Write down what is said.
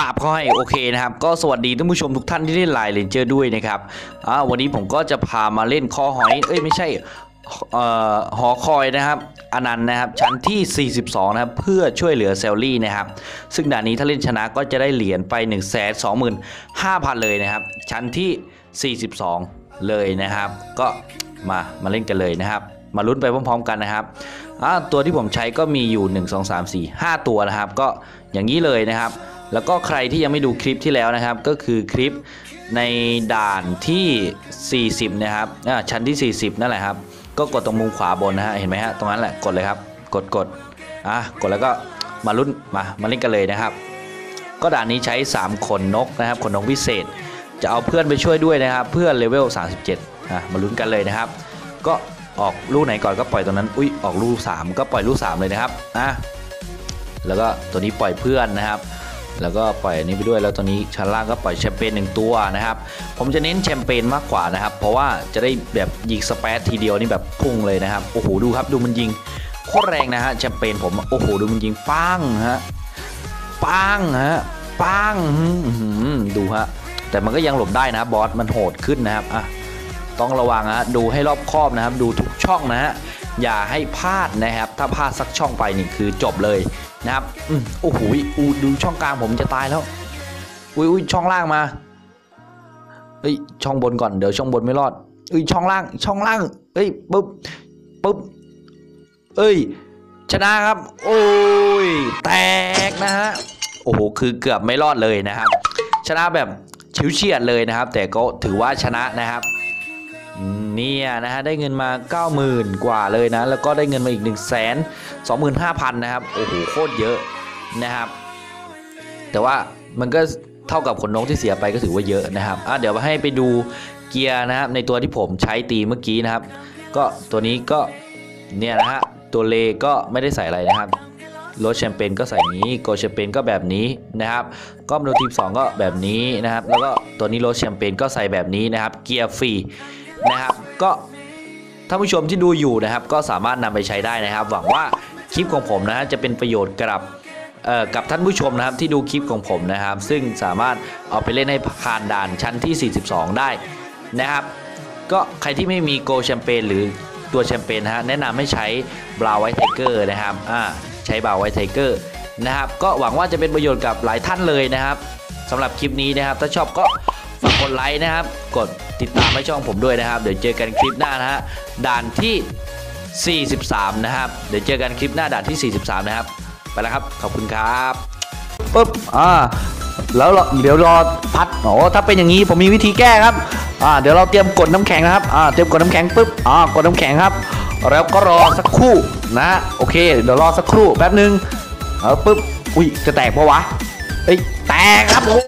ปาบเขาให้โอเคนะครับ ก็สวัสดีท่านผู้ชมทุกท่านที่เล่นไลน์เลนเจอร์ด้วยนะครับอ่าวันนี้ผมก็จะพามาเล่นคอหอย เอ้ยไม่ใช่เอ่อหอคอยนะครับอนันต์นะครับ ชั้นที่ 42 นะครับ เพื่อช่วยเหลือเซลลี่นะครับ ซึ่งด่านนี้ถ้าเล่นชนะก็จะได้เหรียญไป 1 2 5 0 0 0 เลยนะครับ ชั้นที่ 42 เลยนะครับ ก็มามาเล่นกันเลยนะครับ มาลุ้นไปพร้อมๆกันนะครับตัวที่ผมใช้ก็มีอยู่ 1 2 3 4 5 ตัวนะครับ ก็อย่างนี้เลยนะครับ แล้วก็ใครที่ยังไม่ดูคลิปที่แล้วนะครับ ก็คือคลิปในด่านที่ 40 นะครับอ่าชั้นที่ 40 นั่นแหละครับ ก็กดตรงมุมขวาบนนะฮะ เห็นไหมฮะ ตรงนั้นแหละ กดเลยครับ กดกดอะ กดแล้วก็มาลุ้น มา มาเล่นกันเลยนะครับ ก็ด่านนี้ใช้ 3 ขนนกนะครับ ขนนกพิเศษ จะเอาเพื่อนไปช่วยด้วยนะครับ เพื่อนเลเวล 37อะมาลุ้นกันเลยนะครับ ก็ออกลูกไหนก่อนก็ปล่อยตรงนั้น อุ้ย ออกลูก 3 ก็ปล่อยลูก 3 เลยนะครับ อะ แล้วก็ตัวนี้ปล่อยเพื่อนนะครับ แล้วก็ปล่อยอันนี้ไปด้วยแล้วตัวนี้ชั้นล่างก็ปล่อยแชมเปญหนึ่งตัวนะครับ ผมจะเน้นแชมเปญมากกว่านะครับ เพราะว่าจะได้แบบยิงสเปซทีเดียวนี่แบบพุ่งเลยนะครับโอ้โหดูครับดูมันยิงโคตรแรงนะฮะแชมเปญผมโอ้โหดูมันยิงปังฮะปังฮะปังดูฮะแต่มันก็ยังหลบได้นะบอสมันโหดขึ้นนะครับอะต้องระวังฮะดูให้รอบคอบนะครับ ดูทุกช่องนะฮะ อย่าให้พลาดนะครับ ถ้าพลาดสักช่องไปนี่คือจบเลยนะครับอืมโอ้โหอูดูช่องกลางผมจะตายแล้วอุ้ยอุ้ยช่องล่างมาเฮ้ยช่องบนก่อนเดี๋ยวช่องบนไม่รอดเอ้ยช่องล่างช่องล่างเฮ้ยปุ๊บปุ๊บเอ้ย ชนะครับ โอ้ยแตกนะฮะโอ้โหคือเกือบไม่รอดเลยนะครับ ชนะแบบชิวเฉียดเลยนะครับ แต่ก็ถือว่าชนะนะครับ เนี่ยนะฮะได้เงินมา 90,000 กว่าเลยนะ แล้วก็ได้เงินมาอีก 1 2 5 0 0 0 นะครับ โอ้โหโคตรเยอะนะครับ แต่ว่ามันก็เท่ากับขนนกที่เสียไปก็ถือว่าเยอะนะครับอะเดี๋ยวมาให้ไปดูเกียร์นะครับในตัวที่ผมใช้ตีเมื่อกี้นะครับ ก็ตัวนี้ก็เนี่ยนะฮะตัวเลก็ไม่ได้ใส่อะไรนะครับรถแชมเปญก็ใส่นี้โกแชมเปญก็แบบนี้นะครับก็มาดูทีม2ก็แบบนี้นะครับ แล้วก็ตัวนี้รถแชมเปญก็ใส่แบบนี้นะครับ เกียร์ฟรี นะครับ ก็ท่านผู้ชมที่ดูอยู่นะครับ ก็สามารถนำไปใช้ได้นะครับ หวังว่าคลิปของผมนะฮะจะเป็นประโยชน์กับกับท่านผู้ชมนะครับที่ดูคลิปของผมนะครับ ซึ่งสามารถเอาไปเล่นให้ผ่านด่านชั้นที่ 42 ได้นะครับ ก็ใครที่ไม่มีโกแชมเปญหรือตัวแชมเปญฮะแนะนำให้ใช้บราวไวท์ไทเกอร์นะครับอ่าใช้บราวไวท์ไทเกอร์นะครับ ก็หวังว่าจะเป็นประโยชน์กับหลายท่านเลยนะครับสำหรับคลิปนี้นะครับ ถ้าชอบก็ ฝากกดไลค์นะครับ กดติดตามให้ช่องผมด้วยนะครับ เดี๋ยวเจอกันคลิปหน้านะฮะด่านที่ 43 นะครับ เดี๋ยวเจอกันคลิปหน้าด่านที่ 43 นะครับ ไปแล้วครับ ขอบคุณครับปุ๊บอ่าแล้วเราเดี๋ยวรอพัดโอ้ถ้าเป็นอย่างนี้ผมมีวิธีแก้ครับอ่าเดี๋ยวเราเตรียมกดน้ำแข็งนะครับอ่าเตรียมกดน้ำแข็งปุ๊บอ่ากดน้ำแข็งครับ แล้วก็รอสักครู่นะโอเค เดี๋ยวรอสักครู่แป๊บนึงเออปุ๊บอุ้ยจะแตกปะวะเอ้ยแตกครับผม